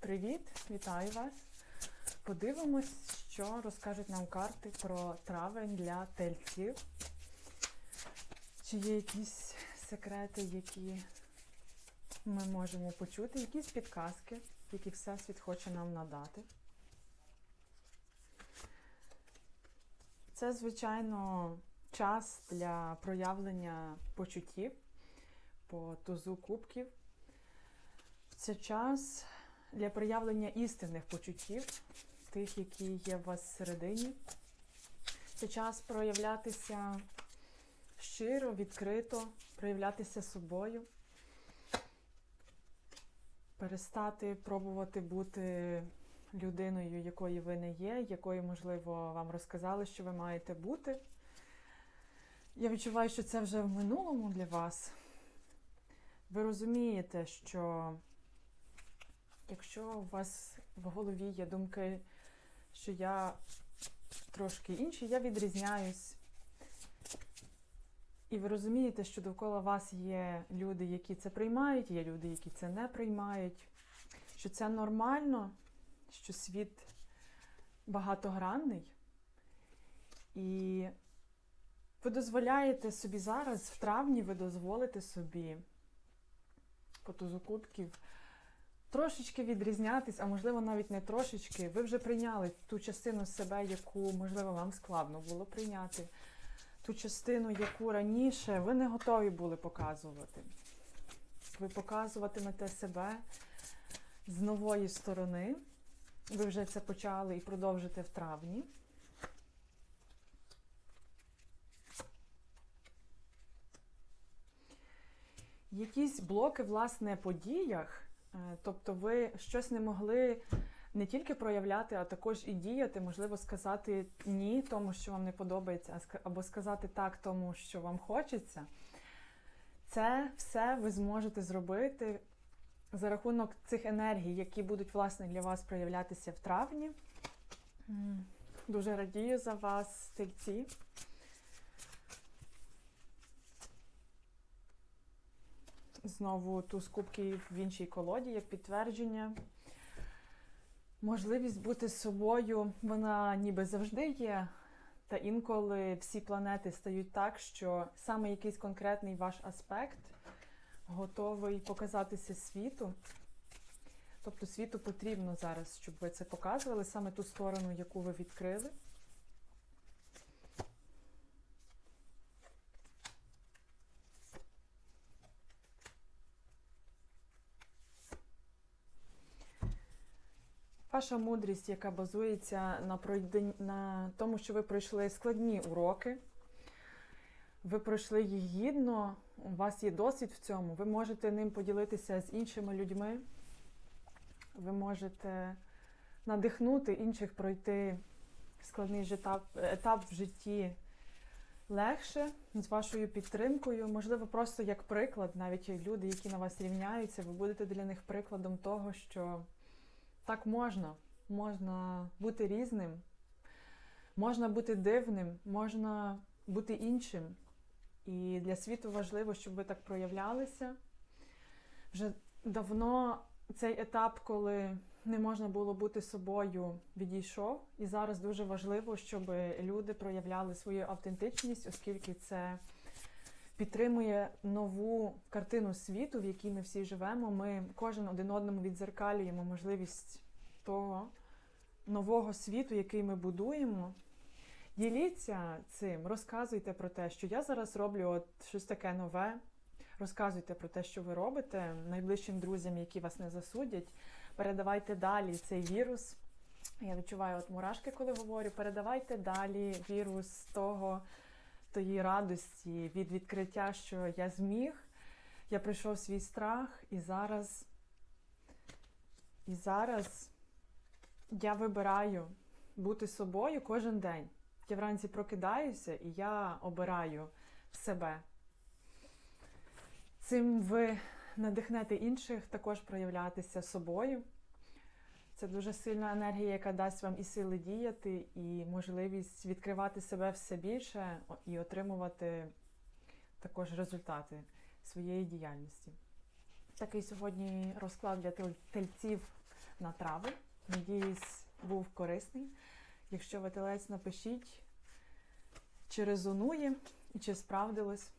Привіт, вітаю вас. Подивимось, що розкажуть нам карти про травень для тельців. Чи є якісь секрети, які ми можемо почути, якісь підказки, які Всесвіт хоче нам надати. Це, звичайно, час для проявлення почуттів по тузу кубків. Це час для проявлення істинних почуттів, тих, які є у вас всередині. Це час проявлятися щиро, відкрито, проявлятися собою, перестати пробувати бути людиною, якою ви не є, якою, можливо, вам розказали, що ви маєте бути. Я відчуваю, що це вже в минулому для вас. Ви розумієте, що якщо у вас в голові є думки, що я трошки інший, я відрізняюсь. І ви розумієте, що довкола вас є люди, які це приймають, є люди, які це не приймають, що це нормально, що світ багатогранний. І ви дозволяєте собі зараз, в травні, ви дозволите собі по тузу кубків трошечки відрізнятись, а можливо навіть не трошечки. Ви вже прийняли ту частину себе, яку, можливо, вам складно було прийняти. Ту частину, яку раніше ви не готові були показувати. Ви показуватимете себе з нової сторони. Ви вже це почали і продовжите в травні. Якісь блоки, власне, подіях, тобто ви щось не могли не тільки проявляти, а також і діяти, можливо, сказати ні тому, що вам не подобається, або сказати так тому, що вам хочеться. Це все ви зможете зробити за рахунок цих енергій, які будуть власне для вас проявлятися в травні. Дуже радію за вас, тельці. Знову туз кубків в іншій колоді, як підтвердження. Можливість бути собою, вона ніби завжди є. Та інколи всі планети стають так, що саме якийсь конкретний ваш аспект готовий показатися світу. Тобто світу потрібно зараз, щоб ви це показували, саме ту сторону, яку ви відкрили. Ваша мудрість, яка базується на, пройден... на тому, що ви пройшли складні уроки, ви пройшли їх гідно, у вас є досвід в цьому, ви можете ним поділитися з іншими людьми, ви можете надихнути інших пройти складний етап, етап в житті легше з вашою підтримкою. Можливо, просто як приклад, навіть люди, які на вас рівняються, ви будете для них прикладом того, що так можна. Можна бути різним, можна бути дивним, можна бути іншим. І для світу важливо, щоб ви так проявлялися. Вже давно цей етап, коли не можна було бути собою, відійшов. І зараз дуже важливо, щоб люди проявляли свою автентичність, оскільки це підтримує нову картину світу, в якій ми всі живемо. Ми кожен один одному відзеркалюємо можливість того нового світу, який ми будуємо. Діліться цим, розказуйте про те, що я зараз роблю от щось таке нове. Розказуйте про те, що ви робите найближчим друзям, які вас не засудять. Передавайте далі цей вірус. Я відчуваю от мурашки, коли говорю. Передавайте далі вірус того, тої радості від відкриття, що я зміг. Я пройшов свій страх, і зараз, і зараз я вибираю бути собою кожен день. Я вранці прокидаюся і я обираю себе. Цим ви надихнете інших також проявлятися собою. Це дуже сильна енергія, яка дасть вам і сили діяти, і можливість відкривати себе все більше і отримувати також результати своєї діяльності. Такий сьогодні розклад для тельців на трави. Надіюсь, був корисний. Якщо ви телець, напишіть, чи резонує чи справдилось.